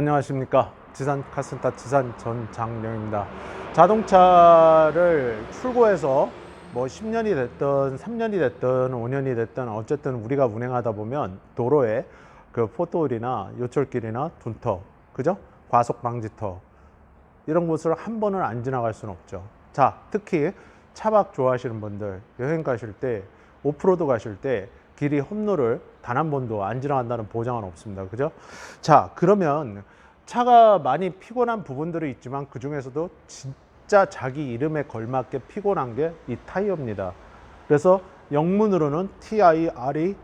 안녕하십니까 지산 카센터 지산 전장령입니다 자동차를 출고해서 뭐 10년이 됐든 3년이 됐든 5년이 됐든 어쨌든 우리가 운행하다 보면 도로에 그 포토홀이나 요철길이나 둔터 그죠 과속 방지터 이런 곳을 한 번은 안 지나갈 수는 없죠 자 특히 차박 좋아하시는 분들 여행 가실 때 오프로드 가실 때 길이 험로를 단 한 번도 안 지나간다는 보장은 없습니다. 그죠? 자, 그러면 차가 많이 피곤한 부분들이 있지만 그 중에서도 진짜 자기 이름에 걸맞게 피곤한 게 이 타이어입니다. 그래서 영문으로는 TIRE,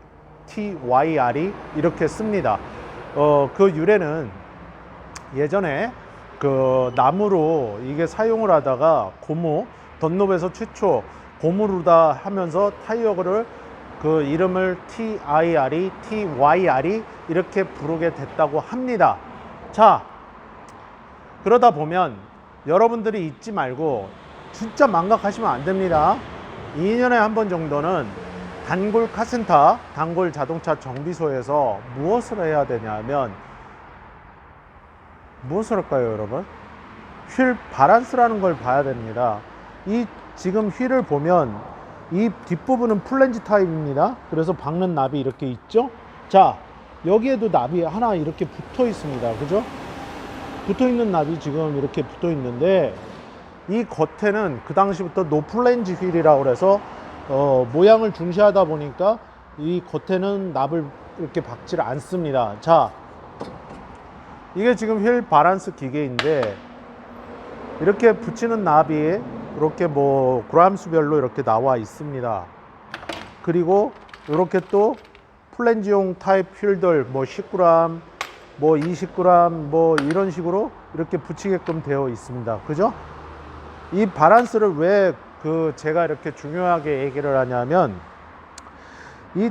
TYRE 이렇게 씁니다. 어, 그 유래는 예전에 그 나무로 이게 사용을 하다가 고무 던롭에서 최초 고무로다 하면서 타이어를 그 이름을 TIRE, TYRE 이렇게 부르게 됐다고 합니다. 자, 그러다 보면 여러분들이 잊지 말고 진짜 망각하시면 안 됩니다. 2년에 한 번 정도는 단골 카센터, 단골 자동차 정비소에서 무엇을 해야 되냐면 무엇을 할까요, 여러분? 휠 바란스라는 걸 봐야 됩니다. 이 지금 휠을 보면 이 뒷부분은 플랜지 타입입니다. 그래서 박는 납이 이렇게 있죠. 자, 여기에도 납이 하나 이렇게 붙어 있습니다. 그죠? 붙어 있는 납이 지금 이렇게 붙어 있는데 이 겉에는 그 당시부터 노플랜지 휠이라고 그래서 어, 모양을 중시하다 보니까 이 겉에는 납을 이렇게 박지를 않습니다. 자, 이게 지금 휠 바란스 기계인데 이렇게 붙이는 납이 이렇게 뭐 그람 수별로 이렇게 나와 있습니다. 그리고 이렇게 또 플랜지용 타입 휠들 뭐 10g, 뭐 20g 뭐 이런 식으로 이렇게 붙이게끔 되어 있습니다. 그죠? 이 바란스를 왜 그 제가 이렇게 중요하게 얘기를 하냐면 이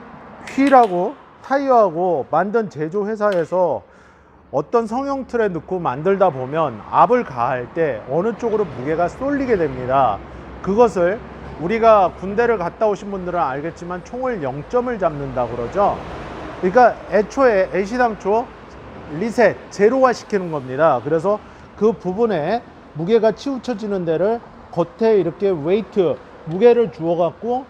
휠하고 타이어하고 만든 제조 회사에서 어떤 성형 틀에 넣고 만들다 보면 압을 가할 때 어느 쪽으로 무게가 쏠리게 됩니다. 그것을 우리가 군대를 갔다 오신 분들은 알겠지만 총을 0점을 잡는다 그러죠. 그러니까 애초에 애시당초 리셋, 제로화 시키는 겁니다. 그래서 그 부분에 무게가 치우쳐지는 데를 겉에 이렇게 웨이트, 무게를 주어 갖고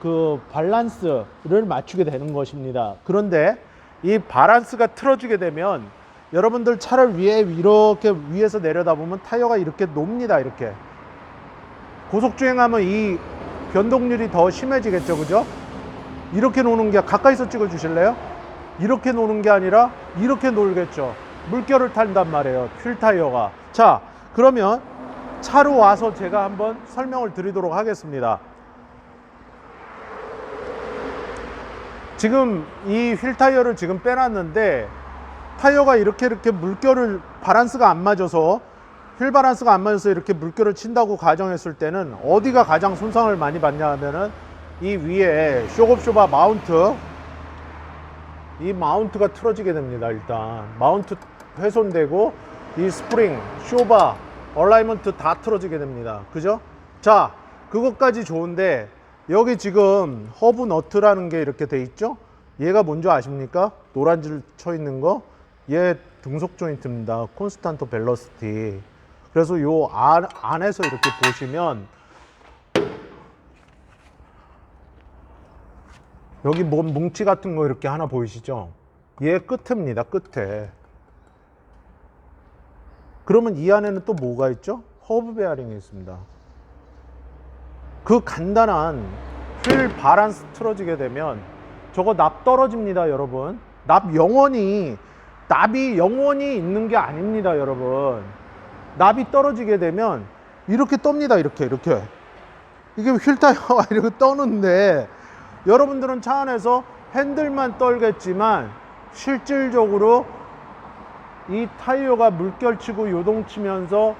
그 밸런스를 맞추게 되는 것입니다. 그런데 이 밸런스가 틀어지게 되면 여러분들 차를 위에 이렇게 위에서 내려다보면 타이어가 이렇게 놉니다. 이렇게 고속 주행하면 이 변동률이 더 심해지겠죠, 그죠? 이렇게 노는 게 가까이서 찍어 주실래요? 이렇게 노는 게 아니라 이렇게 놀겠죠. 물결을 탄단 말이에요. 휠 타이어가. 자, 그러면 차로 와서 제가 한번 설명을 드리도록 하겠습니다. 지금 이 휠 타이어를 지금 빼놨는데 타이어가 이렇게 이렇게 물결을 바란스가 안 맞아서 휠 바란스가 안 맞아서 이렇게 물결을 친다고 가정했을 때는 어디가 가장 손상을 많이 받냐 하면은 이 위에 쇼급쇼바 마운트. 이 마운트가 틀어지게 됩니다 일단. 마운트 훼손되고 이 스프링 쇼바 얼라이먼트 다 틀어지게 됩니다. 그죠? 자 그것까지 좋은데 여기 지금 허브 너트라는 게 이렇게 돼 있죠? 얘가 뭔지 아십니까? 노란 줄 쳐 있는 거? 얘 등속 조인트입니다. 콘스탄토 벨러스티. 그래서 요 안, 안에서 이렇게 보시면 여기 뭐 뭉치 같은 거 이렇게 하나 보이시죠? 얘 끝입니다. 끝에. 그러면 이 안에는 또 뭐가 있죠? 허브 베어링이 있습니다. 그 간단한 휠 바란스 틀어지게 되면 저거 납 떨어집니다, 여러분. 납 영원히 납이 영원히 있는 게 아닙니다, 여러분. 납이 떨어지게 되면 이렇게 떱니다, 이렇게, 이렇게. 이게 휠 타이어가 이렇게 떠는데 여러분들은 차 안에서 핸들만 떨겠지만 실질적으로 이 타이어가 물결치고 요동치면서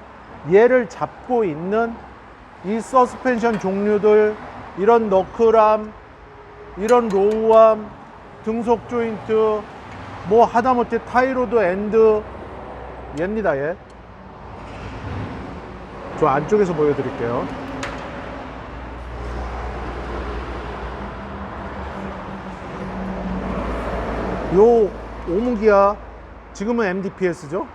얘를 잡고 있는 이 서스펜션 종류들 이런 너클암 이런 로우암 등속 조인트 뭐 하다못해 타이로드 엔드 얘입니다 얘. 저 안쪽에서 보여드릴게요. 요 오무기아 지금은 MDPS죠.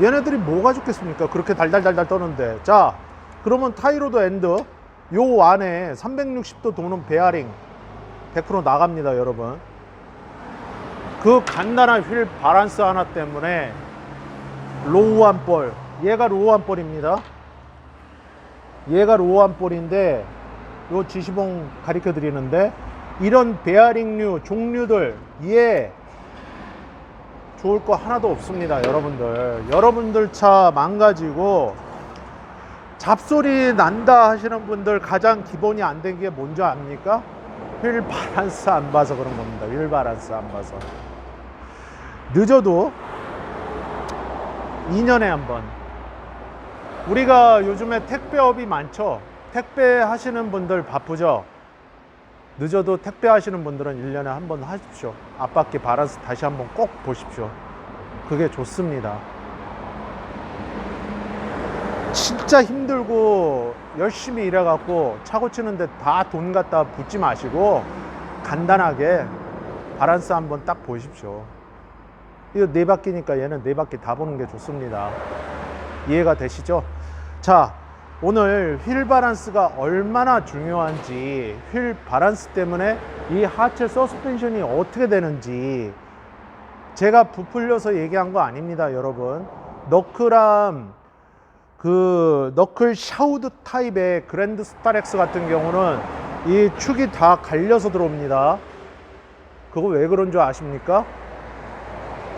얘네들이 뭐가 좋겠습니까? 그렇게 달달달달 떠는데. 자, 그러면 타이로드 엔드 요 안에 360도 도는 베어링 100% 나갑니다, 여러분. 그 간단한 휠 바란스 하나 때문에 로우한 볼. 얘가 로우한 볼입니다. 얘가 로우한 볼인데 요 지시봉 가르쳐 드리는데 이런 베어링류 종류들 얘 좋을 거 하나도 없습니다 여러분들 여러분들 차 망가지고 잡소리 난다 하시는 분들 가장 기본이 안 된 게 뭔지 압니까? 휠 바란스 안 봐서 그런 겁니다 휠 바란스 안 봐서 늦어도 2년에 한번 우리가 요즘에 택배업이 많죠 택배 하시는 분들 바쁘죠 늦어도 택배 하시는 분들은 1년에 한 번 하십시오. 앞바퀴 바란스 다시 한번 꼭 보십시오. 그게 좋습니다. 진짜 힘들고 열심히 일해갖고 차 고 치는데 다 돈 갖다 붓지 마시고 간단하게 바란스 한번 딱 보십시오. 이거 네 바퀴니까 얘는 네 바퀴 다 보는 게 좋습니다. 이해가 되시죠? 자, 오늘 휠 바란스가 얼마나 중요한지, 휠 바란스 때문에 이 하체 서스펜션이 어떻게 되는지 제가 부풀려서 얘기한 거 아닙니다, 여러분. 너클함 그 너클 샤우드 타입의 그랜드 스타렉스 같은 경우는 이 축이 다 갈려서 들어옵니다. 그거 왜 그런 줄 아십니까?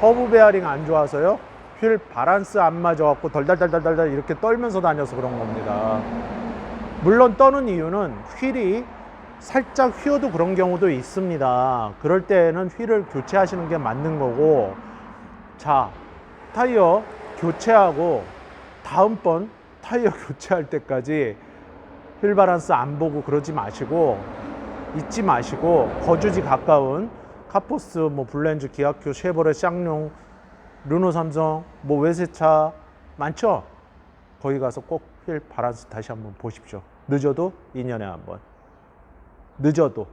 허브 베어링 안 좋아서요. 휠 바란스 안 맞아갖고 덜덜덜덜덜 이렇게 떨면서 다녀서 그런 겁니다. 물론 떠는 이유는 휠이 살짝 휘어도 그런 경우도 있습니다. 그럴 때는 휠을 교체하시는 게 맞는 거고, 자, 타이어 교체하고 다음번 타이어 교체할 때까지 휠 바란스 안 보고 그러지 마시고 잊지 마시고 거주지 가까운 카포스, 뭐 블렌즈, 기아큐, 쉐보레, 쌍용, 르노 삼성, 뭐 외세차 많죠? 거기 가서 꼭 휠 바란스 다시 한번 보십시오. 늦어도 2년에 한 번. 늦어도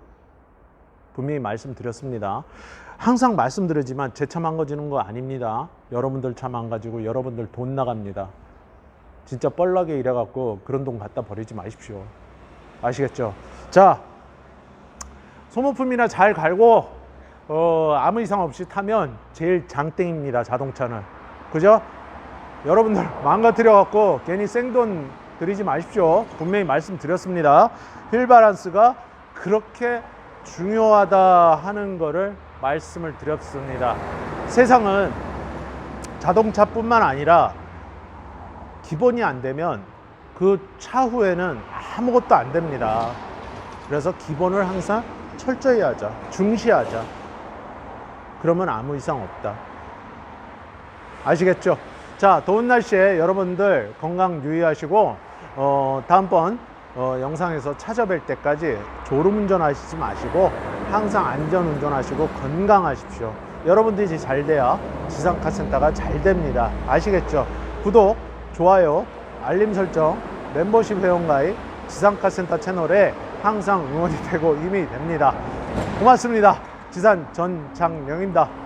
분명히 말씀드렸습니다. 항상 말씀드리지만 제 차 망가지는 거 아닙니다. 여러분들 차 망가지고 여러분들 돈 나갑니다. 진짜 뻘나게 일해갖고 그런 돈 갖다 버리지 마십시오. 아시겠죠? 자, 소모품이나 잘 갈고 어, 아무 이상 없이 타면 제일 장땡입니다. 자동차는. 그죠? 여러분들 망가뜨려 갖고 괜히 생돈 들이지 마십시오. 분명히 말씀드렸습니다. 휠 바란스가 그렇게 중요하다 하는 거를 말씀을 드렸습니다. 세상은 자동차뿐만 아니라 기본이 안 되면 그 차후에는 아무것도 안 됩니다. 그래서 기본을 항상 철저히 하자. 중시하자. 그러면 아무 이상 없다. 아시겠죠? 자, 더운 날씨에 여러분들 건강 유의하시고, 어, 다음번 어, 영상에서 찾아뵐 때까지 졸음 운전 하시지 마시고, 항상 안전 운전 하시고 건강하십시오. 여러분들이 잘 돼야 지상카센터가 잘 됩니다. 아시겠죠? 구독, 좋아요, 알림 설정, 멤버십 회원가입, 지상카센터 채널에 항상 응원이 되고 힘이 됩니다. 고맙습니다. 지산 전장명입니다.